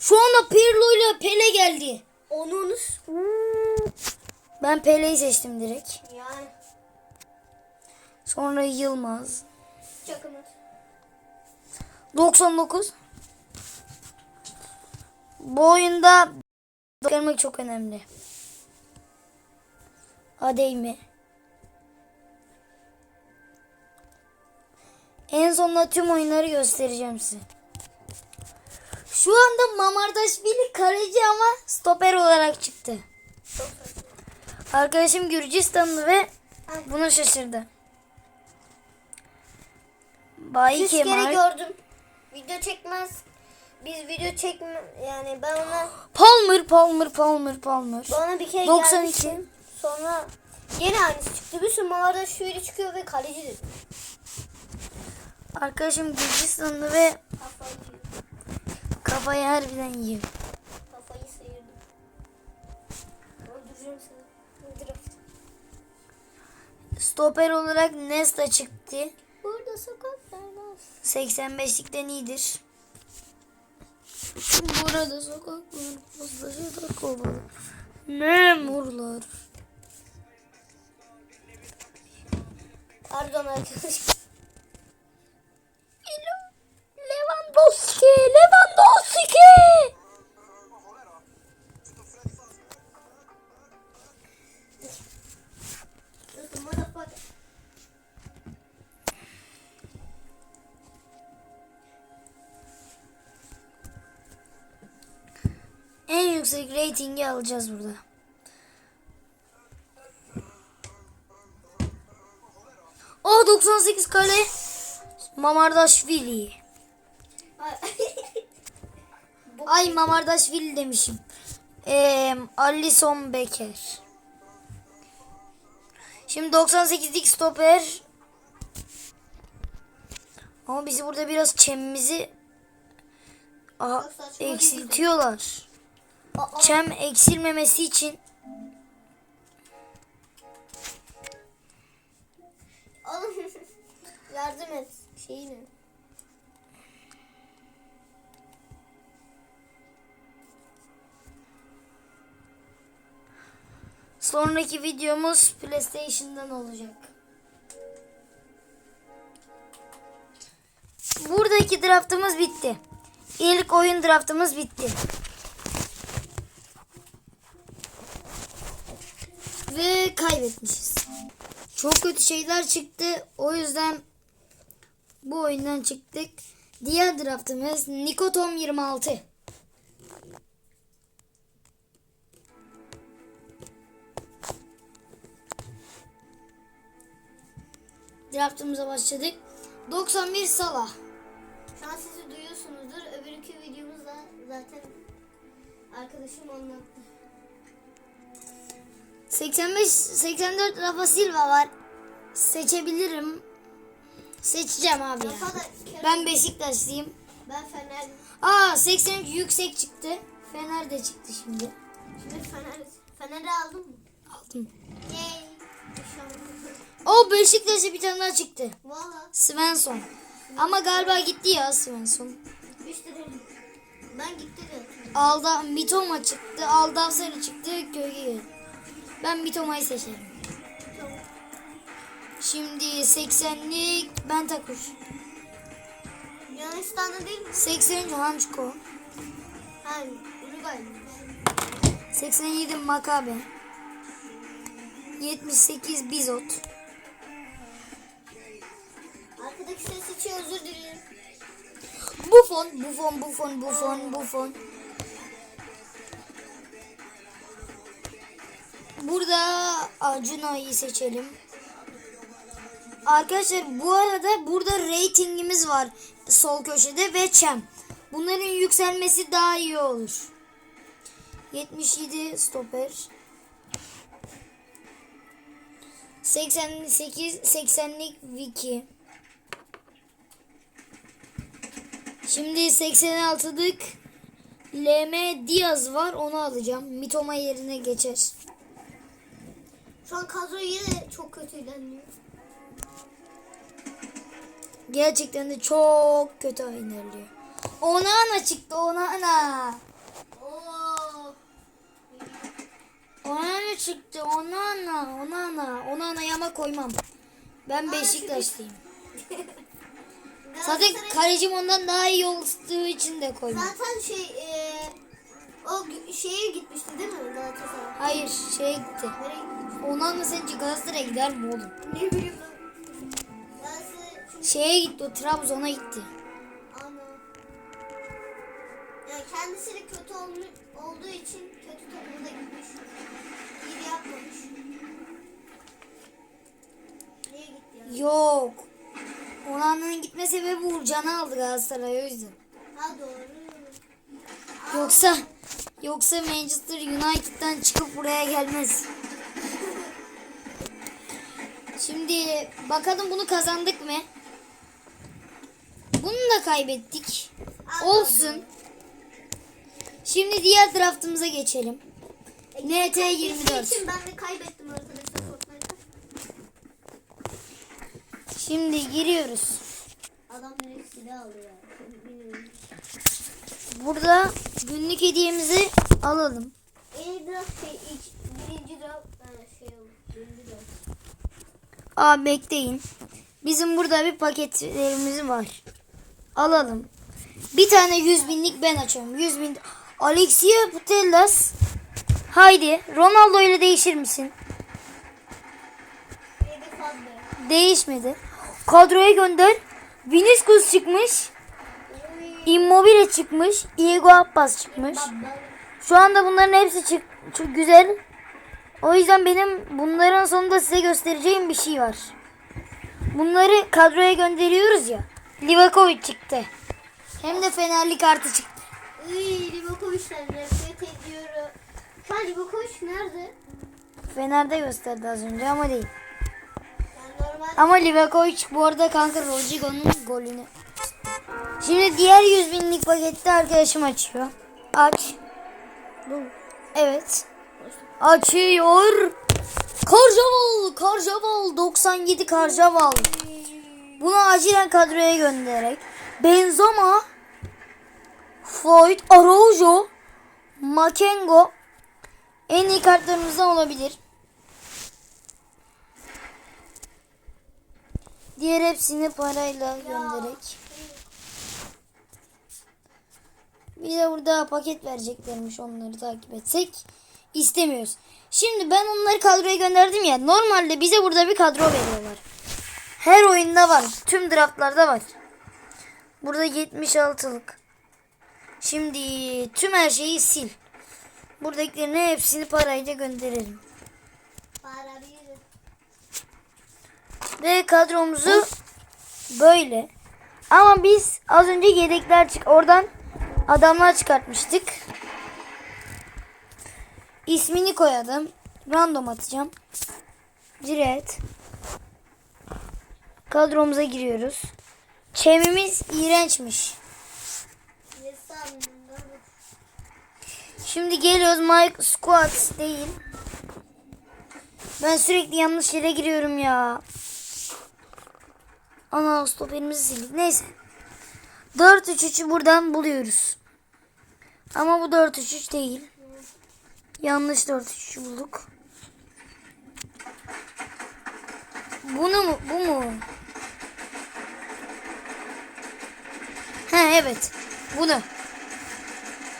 Şu anda Pirlo ile Pele geldi. Onun Ben Pele'yi seçtim direkt. yani Sonra Yılmaz. çakımız. 99. Bu oyunda görmek çok önemli. Adeymi. En sonunda tüm oyunları göstereceğim size. Şu anda Mamardaşvili kaleci ama stoper olarak çıktı. Arkadaşım Gürcistanlı ve bunu şaşırdı. Bay Yüz kere Kemal. gördüm. Video çekmez. Biz video çekme yani ben ona Palmer, Palmer, Palmer, Palmer. bana bir kere 92. gelmiştim. Sonra yine aynısı çıktı. Bir sürü malarda şöyle çıkıyor ve kaleci dedi. Arkadaşım Gürcistanlı ve Kafayı yiyor. Kafayı harbiden yiyor. Kafayı sıyırdı. Öldüreceğim seni. Draft. Stoper olarak Nesta çıktı. Burada sokaklar var. 85'likten iyidir. Burada sokaklar fazlaca da kovalı. Memurlar. Pardon arkadaşlar. Lewandowski, Lewandowski. En yüksek reytingi alacağız burada. O 98 kale Mamardaşvili. Ay Mamardaşvili demişim. Ee, Alison Becker. Şimdi 98'lik stoper. Ama bizi burada biraz çemimizi Aha, eksiltiyorlar. Aa, Çem eksilmemesi için yardım et. Şeyi sonraki videomuz PlayStation'dan olacak. Buradaki draftımız bitti. İlk oyun draftımız bitti. Ve kaybetmişiz. Çok kötü şeyler çıktı. O yüzden bu oyundan çıktık. Diğer draftımız Nikotom 26. Draftımıza başladık. 91 Salah. Şu an sizi duyuyorsunuzdur. Öbürkü videomuzda zaten arkadaşım anlattı. 85 84 Rafa Silva var. Seçebilirim. Seçeceğim abi ya. Ben Beşiktaşlıyım. ben Fener. Aa 83 yüksek çıktı. Fener de çıktı şimdi. Şimdi Fener. Fener'i aldın mı? Aldım. Yay. O Beşiktaş'a bir tane daha çıktı. Valla. Svensson. Ama galiba gitti ya Svensson. İşte dedim. Ben gitti de. Alda Mitoma çıktı. Aldavsarı çıktı. Gölge. Ben Mitoma'yı seçerim. Şimdi 80'lik Bentakur. Yunanistan'da değil mi? 83 Hançko. Ha, Uruguay'mış. 87 Makabe. 78 Bizot. İçin özür dilerim. Buffon, Buffon, Buffon, Buffon, Buffon. Burada Acuna'yı seçelim. Arkadaşlar bu arada burada ratingimiz var sol köşede ve Çem. Bunların yükselmesi daha iyi olur. 77 stoper. 88 80'lik Vicky. Şimdi 86'lık LM Diaz var onu alacağım. Mitoma yerine geçer. Şu an kadro yine çok kötü ilerliyor. Gerçekten de çok kötü ilerliyor. Onana çıktı Onana. Oo. Onana çıktı Onana. Onana. Onana yama koymam. Ben Beşiktaşlıyım. Zaten kalecim ondan daha iyi olduğu için de koymam. Zaten şey e, o şeye gitmişti değil mi Galatasaray? Hayır şey gitti. Gitmişti? Onana sence Galatasaray'a gider mi oğlum? Ne bileyim ben. Şeye gitti o Trabzon'a gitti. ana. Yani kendisi de kötü olmuş, olduğu için kötü takımda gitmiş. İyi de yapmamış. Niye gitti ya? Yok. Onana'nın gitme sebebi Uğurcan'ı aldı Galatasaray o yüzden. Ha doğru. Yoksa yoksa Manchester United'dan çıkıp buraya gelmez. Şimdi bakalım bunu kazandık mı? Bunu da kaybettik. Olsun. Şimdi diğer draftımıza geçelim. NT 24. için ben de kaybettim arkadaşlar Fortnite'da. Şimdi giriyoruz. Adam direkt silah alıyor. Burada günlük hediyemizi alalım. En draft şey ilk birinci draft şey. Birinci draft. Aa bekleyin. Bizim burada bir paketlerimiz var. Alalım. Bir tane 100 binlik ben açıyorum. 100 bin. Alexia Putellas. Haydi Ronaldo ile değişir misin? Fazla. Değişmedi. Kadroya gönder. Vinicius çıkmış. Immobile çıkmış. Diego Abbas çıkmış. Şu anda bunların hepsi çık çok güzel. O yüzden benim bunların sonunda size göstereceğim bir şey var. Bunları kadroya gönderiyoruz ya. Livakovic çıktı. Hem de Fenerli kartı çıktı. Iy Livakovic'den nefret ediyorum. Şu an Livakovic nerede? Fener'de gösterdi az önce ama değil. Ama Livakovic bu arada kanka Rodrigo'nun golünü. Şimdi diğer 100 binlik pakette arkadaşım açıyor. Aç. Evet. Açıyor. Karjaval, Karjaval 97 Karjaval. Bunu acilen kadroya göndererek Benzema, Floyd, Araujo, Makengo en iyi kartlarımızdan olabilir. Diğer hepsini parayla göndererek. Bir de burada paket vereceklermiş onları takip etsek. istemiyoruz. Şimdi ben onları kadroya gönderdim ya. Normalde bize burada bir kadro veriyorlar. Her oyunda var. Tüm draftlarda var. Burada 76'lık. Şimdi tüm her şeyi sil. Buradakilerin hepsini parayla gönderelim. para bir. Ve kadromuzu böyle. Ama biz az önce yedekler çık oradan adamlar çıkartmıştık. İsmini koyalım. Random atacağım. Direkt. Kadromuza giriyoruz. Çemimiz iğrençmiş. Şimdi geliyoruz Mike Squad değil. Ben sürekli yanlış yere giriyorum ya. Ana stoperimizi sildik. Neyse. 4-3-3'ü buradan buluyoruz. Ama bu 4-3-3 değil. Yanlış 4-3-3 bulduk. Bunu mu? Bu mu? He evet. Bunu.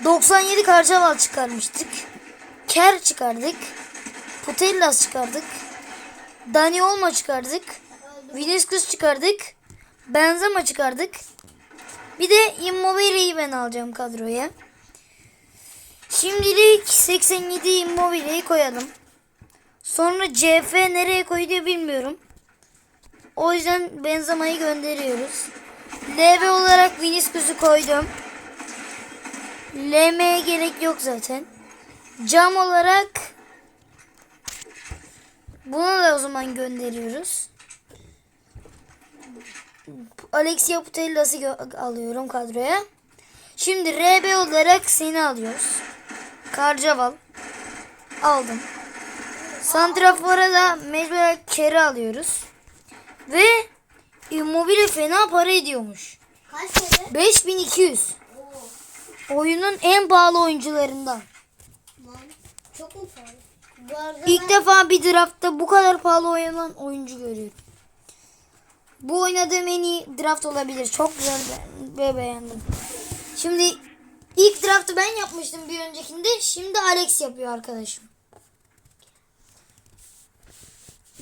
97 Karcaval çıkarmıştık. Ker çıkardık. Putellas çıkardık. Dani Olmo çıkardık. Vinicius çıkardık. Benzema çıkardık. Bir de Immobile'yi ben alacağım kadroya. Şimdilik 87 Immobile'yi koyalım. Sonra CF nereye koyduğu bilmiyorum. O yüzden Benzema'yı gönderiyoruz. LV olarak Vinicius'u koydum. LM'ye gerek yok zaten. Cam olarak bunu da o zaman gönderiyoruz. Alexia Putellas'ı alıyorum kadroya. Şimdi RB olarak seni alıyoruz. Karcaval. Aldım. Santrafor'a da mecburen Ker'i alıyoruz. Ve Immobile fena para ediyormuş. Kaç dedi? 5200. Oo. Oyunun en pahalı oyuncularından. Lan çok mu pahalı? Bu arada İlk ben- defa bir draftta bu kadar pahalı oynanan oyuncu görüyorum. Bu oynadığım en iyi draft olabilir. Çok güzel ve beğendim. Şimdi ilk draftı ben yapmıştım bir öncekinde. Şimdi Alex yapıyor arkadaşım.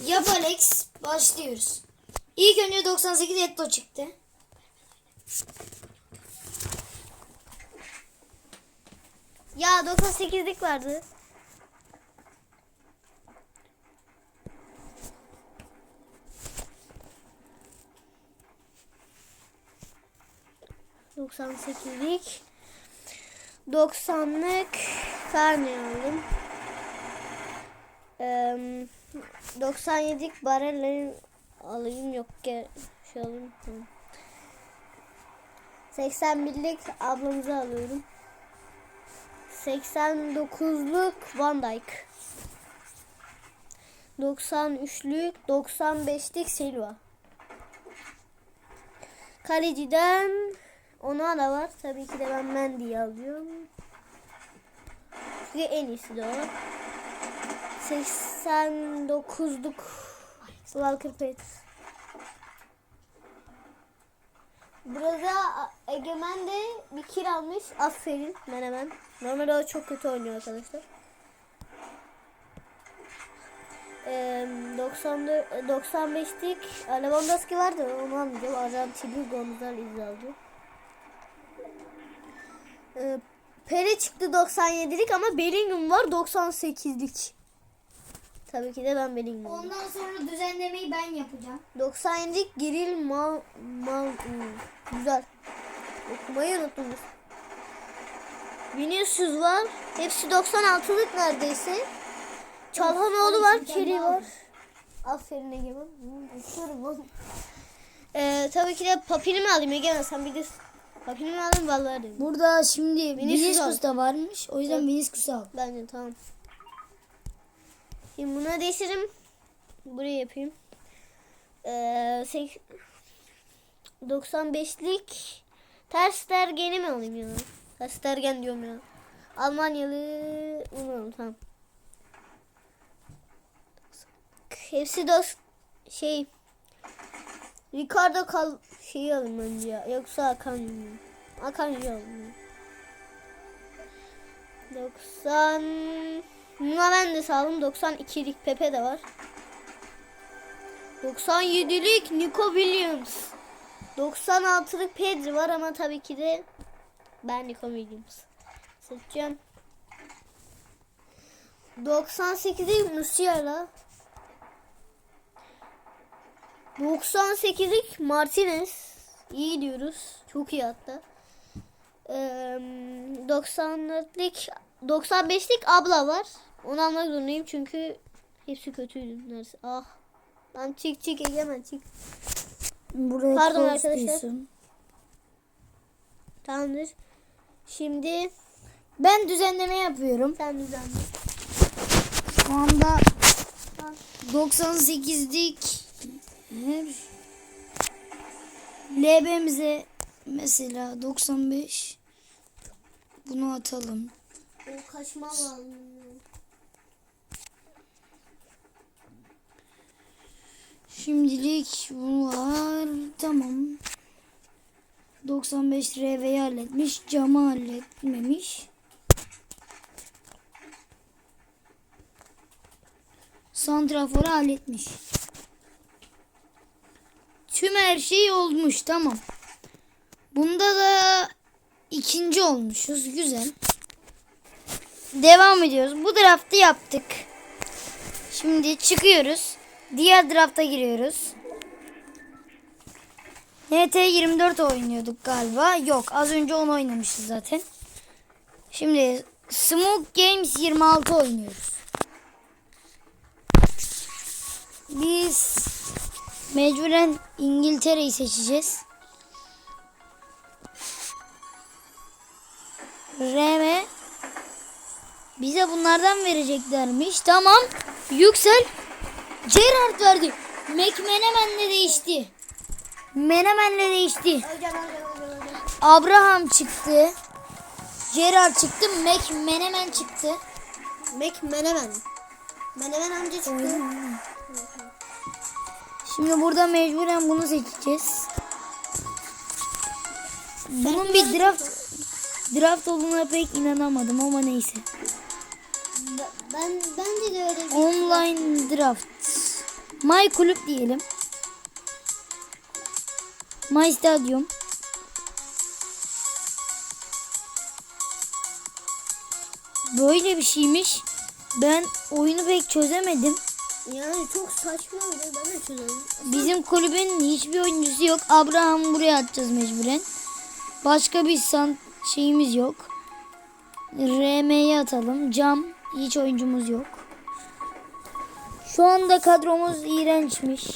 Yap Alex. Başlıyoruz. İlk önce 98 Etto çıktı. Ya 98'lik vardı. Doksan sekizlik, doksanlık saniye aldım. Ee, 97'lik barelleri alayım yok ki şey alayım. Tamam. 81'lik ablamızı alıyorum. 89'luk Van Dijk. 93'lük 95'lik Silva. Kaleciden ona da var. Tabii ki de ben Mendy'yi alıyorum. Çünkü en iyisi de o. 89'luk Walker Peters. Burada Egemen de bir kill almış. Aferin Menemen. Normalde o çok kötü oynuyor arkadaşlar. Ee, 94 95'lik Lewandowski vardı onu almayacağım. Arjantinli Gonzalez aldı. Ee, Pele çıktı 97'lik ama Bellingham var 98'lik. Tabii ki de ben Bellingham. Ondan sonra düzenlemeyi ben yapacağım. 97'lik Giril Mal Mal hmm, güzel. Okumayı unuttunuz. Vinicius var. Hepsi 96'lık neredeyse. Çalhanoğlu var, Keri var. Aferin Egemen. Hmm. Ee, tabii ki de Papini mi alayım Egemen sen bilirsin. Papini mi alayım vallahi. Burada şimdi Vinicius Vinicius da varmış. O yüzden Vinicius'u al. Bence tamam. Şimdi bunu değiştireyim. Buraya yapayım. Ee, sek- 95'lik ters tergeni mi alayım ya? Ters tergen diyorum ya. Almanyalı bunu alalım tamam. Hepsi de şey Ricardo kal şeyi alayım önce ya. Yoksa Hakan mı? Hakan alayım. ya. 90 Buna ben de sağlam 92'lik Pepe de var. 97'lik Nico Williams. 96'lık Pedri var ama tabii ki de ben Nico Williams seçeceğim. 98'lik Musiala. 98'lik Martinez. İyi diyoruz. Çok iyi hatta. Ee, 94'lik 95'lik abla var. Onu almak zorundayım çünkü hepsi kötüydü neredeyse. Ah. Lan çık çık Egemen çık. Buraya Pardon arkadaşlar. diyorsun. Tamamdır. Şimdi Ben düzenleme yapıyorum. sen düzenle. Şu anda Tamam. 98'lik her LB'mize mesela 95 bunu atalım. O kaçma. Şimdilik bu var. Tamam. 95 RV'yi halletmiş. Camı halletmemiş. Santrafor'u halletmiş. Tüm her şey olmuş. Tamam. Bunda da ikinci olmuşuz. Güzel. Devam ediyoruz. Bu draftı yaptık. Şimdi çıkıyoruz. Diğer drafta giriyoruz. NT 24 oynuyorduk galiba. Yok az önce onu oynamışız zaten. Şimdi Smoke Games 26 oynuyoruz. Biz mecburen İngiltere'yi seçeceğiz. RM bize bunlardan vereceklermiş. Tamam. Yüksel. Gerard verdi. Değişti. Menemen'le değişti. Hocam hocam. Abraham çıktı. Gerard çıktı. Mac Menemen çıktı. Mac Menemen. Menemen amca çıktı. Şimdi burada mecburen bunu seçeceğiz. Bunun bir draft draft olduğuna pek inanamadım ama neyse. Ben, ben bence de öyle bir Online draft. My kulüp diyelim. My stadyum. Böyle bir şeymiş. Ben oyunu pek çözemedim. Yani çok saçma de ben de. Bizim kulübün hiçbir oyuncusu yok. Abraham buraya atacağız mecburen. Başka bir san şeyimiz yok. RM'ye atalım. Cam hiç oyuncumuz yok. Şu anda kadromuz iğrençmiş.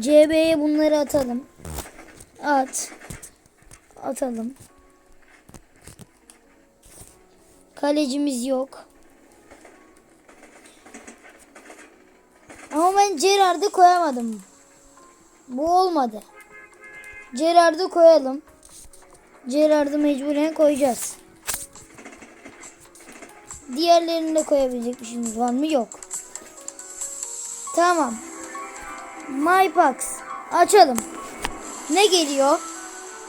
CB'ye bunları atalım. At. Atalım. Kalecimiz yok. Ama ben Gerard'ı koyamadım. Bu olmadı. Gerard'ı koyalım. Gerard'ı mecburen koyacağız. Diğerlerini de koyabilecek bir şeyimiz var mı? Yok. Tamam. MyPax. Açalım. Ne geliyor?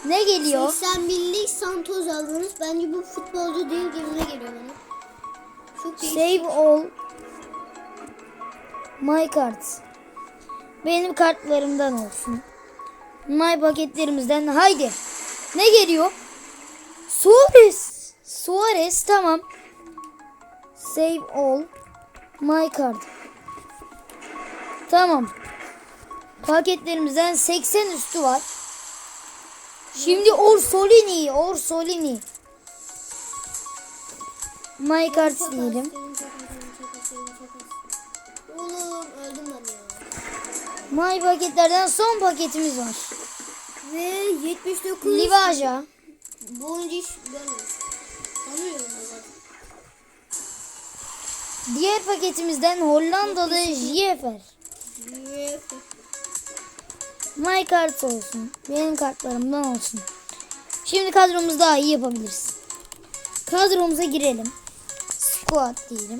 Ne geliyor? 81'lik Santos aldınız. Bence bu futbolcu değil gibime geliyor bana. Çok. Save all my cards. Benim kartlarımdan olsun. My paketlerimizden haydi. Ne geliyor? Suarez. Suarez tamam. Save all my card. Tamam. Paketlerimizden 80 üstü var. Şimdi Orsolini, Orsolini. My cards diyelim. Oğlum öldüm ben ya. My paketlerden son paketimiz var. Ve 79 Livaja. Hiç görmedim. Tanıyorum ben zaten. Diğer paketimizden Hollandalı Jiefer. Ve My cards olsun. Benim kartlarımdan olsun. Şimdi kadromuzu daha iyi yapabiliriz. Kadromuza girelim. Squad diyelim.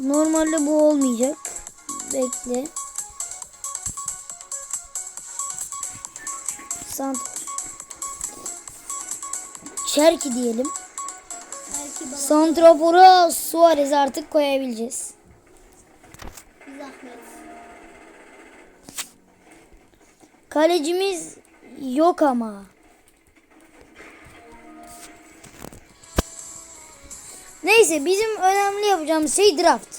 Normalde bu olmayacak. Bekle. Santos. Çerki diyelim. Santrafor'a Suarez artık koyabileceğiz. Kalecimiz yok ama. Neyse bizim önemli yapacağımız şey draft.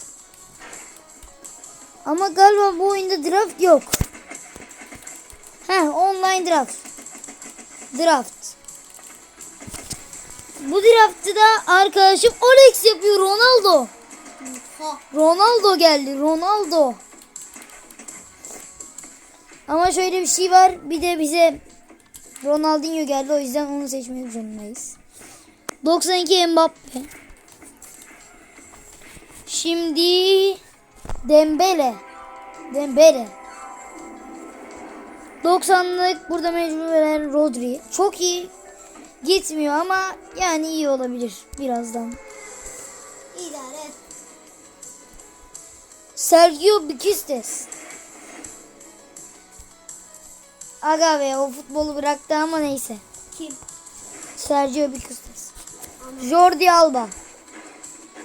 Ama galiba bu oyunda draft yok. Heh online draft. Draft. Bu draftı da arkadaşım Alex yapıyor Ronaldo. Ronaldo geldi. Ronaldo. Ama şöyle bir şey var. Bir de bize Ronaldinho geldi. O yüzden onu seçmek zorundayız. 92 Mbappe. Şimdi Dembele. Dembele. 90'lık burada mecburen Rodri. Çok iyi. Gitmiyor ama yani iyi olabilir birazdan. İdare. Sergio Bikistes. Aga be o futbolu bıraktı ama neyse. Kim? Sergio Bikistes. Jordi Alba.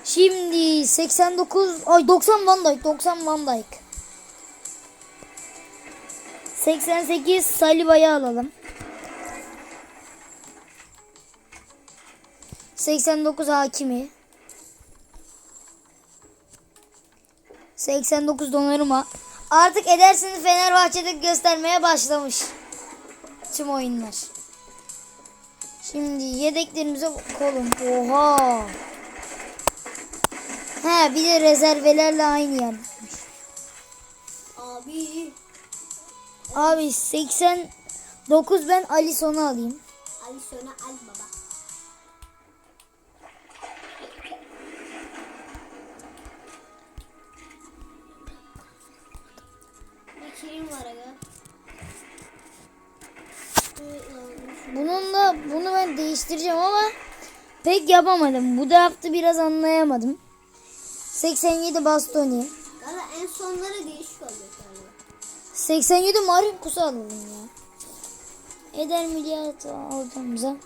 Şimdi 89 ay 90 Van Dijk 90 Van Dijk. 88 Saliba'yı alalım. 89 Hakimi. 89 Donnarumma. Artık Ederson'u Fenerbahçe'de göstermeye başlamış. Tüm oyunlar. Şimdi yedeklerimize bakalım. Oha. He bir de rezervelerle aynı yerdeymiş. Abi. Abi 89 ben Alisson'u alayım. Ali söyle al baba. Kerim var aga. Bununla bunu ben değiştireceğim ama pek yapamadım. Bu draftı biraz anlayamadım. 87 Bastoni. Valla en sonları değişik olacak galiba. 87 Marin Kusa alalım ya. Eder Milyat ortamıza.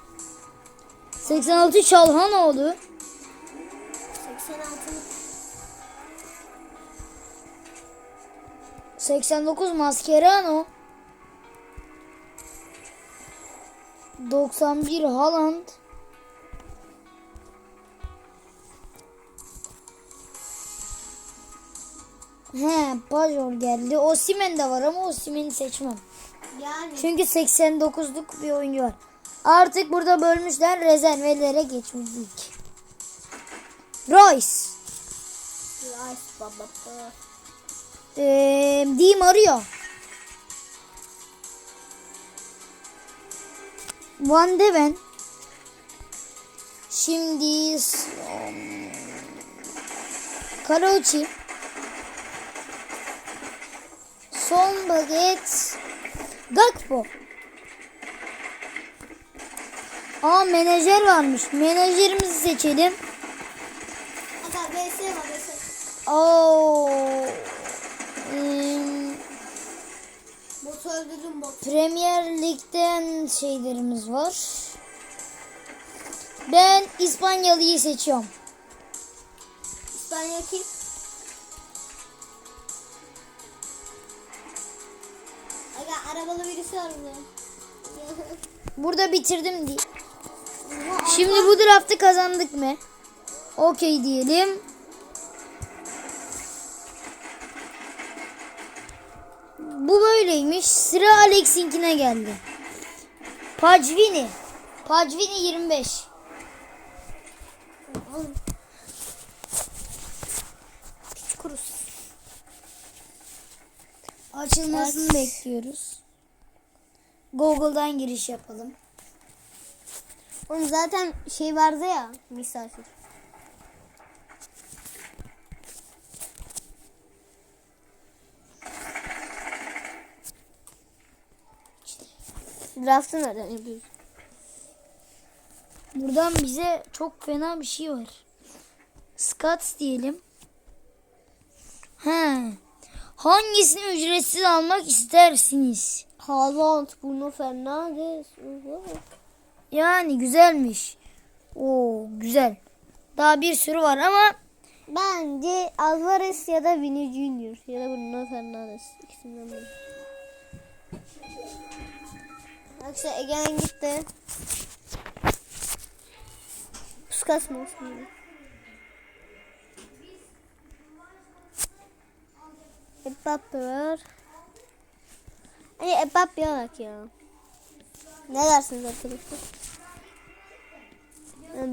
86 Çalhanoğlu. 86. 89 Mascherano. 91 Haaland. He, Pajor geldi. Osimhen de var ama Osimhen'i seçmem. Yani. Çünkü 89'luk bir oyuncu var. Artık burada bölmüşler rezervelere geçmiştik. Royce. Rice baba. Ee, Di Maria. Van de Ven. Şimdi um. Son baget. Gakpo. Aa menajer varmış. Menajerimizi seçelim. Aga BS var BS. Oo. Hmm, Bot öldürdüm bot. Premier Lig'den şeylerimiz var. Ben İspanyalıyı seçiyorum. İspanya kim? Var burada. Bitirdim diye. Şimdi bu draftı kazandık mı? Okey diyelim. Bu böyleymiş. Sıra Alex'inkine geldi. Pacvini. Pacvini 25. Piç kurusu. Açılmasını bekliyoruz. Google'dan giriş yapalım. Oğlum zaten şey vardı ya misafir. Draft'ı nereden yapıyoruz? Buradan bize çok fena bir şey var. Scott diyelim. He. Hangisini ücretsiz almak istersiniz? Haaland, Bruno Fernandes. Yani güzelmiş. Oo güzel. Daha bir sürü var ama Bence Alvarez ya da Vini Junior ya da Bruno Fernandes. İkisinden biri. Arkadaşlar Egen gitti. Puskas mı olsun? Mbappe var. Hani Mbappe bak ya. Ne dersiniz arkadaşlar?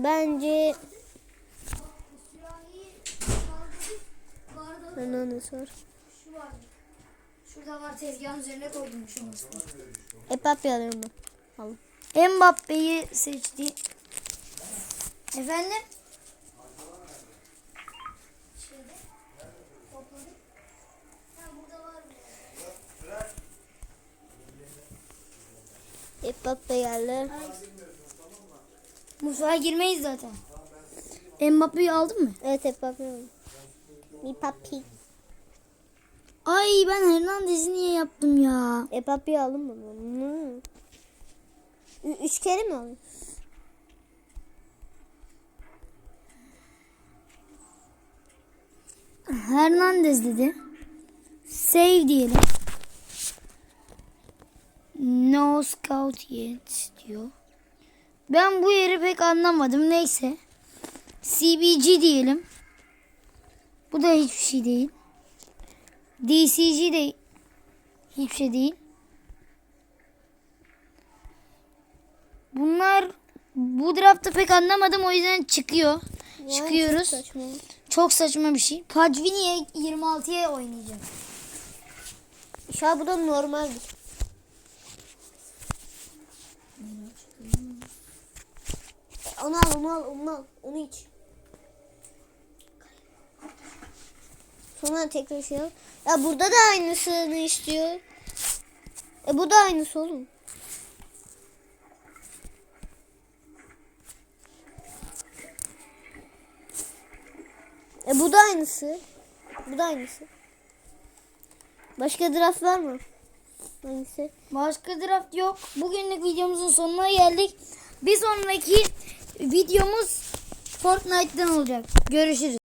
Bence Fernandes var. Şurada var tezgahın üzerine koydum şu Mbappe alıyorum ben. Al. Mbappe'yi seçti. Efendim? Mbappe geldi. Mutfağa girmeyiz zaten. Mbappe'yi aldın mı? Evet Mbappe aldım. Mbappe. Ay ben Hernandez'i niye yaptım ya? Mbappe'yi aldım mı? Üç kere mi aldın? Hernandez dedi. Save diyelim. No scout yet diyor. Ben bu yeri pek anlamadım. Neyse. CBG diyelim. Bu da hiçbir şey değil. DCG de hiçbir şey değil. Bunlar bu draftta pek anlamadım o yüzden çıkıyor. Çıkıyoruz. Çok saçma. Çok saçma bir şey. Pacvini'ye 26'ya oynayacağım. Şu an bu da normaldir. Onu al, onu al, onu al. Onu iç. Sonra tekrar şey al. Ya burada da aynısını istiyor. E bu da aynısı oğlum. E bu da aynısı. Bu da aynısı. Başka draft var mı? Hangisi? Başka draft yok. Bugünlük videomuzun sonuna geldik. Bir sonraki videomuz Fortnite'dan olacak. Görüşürüz.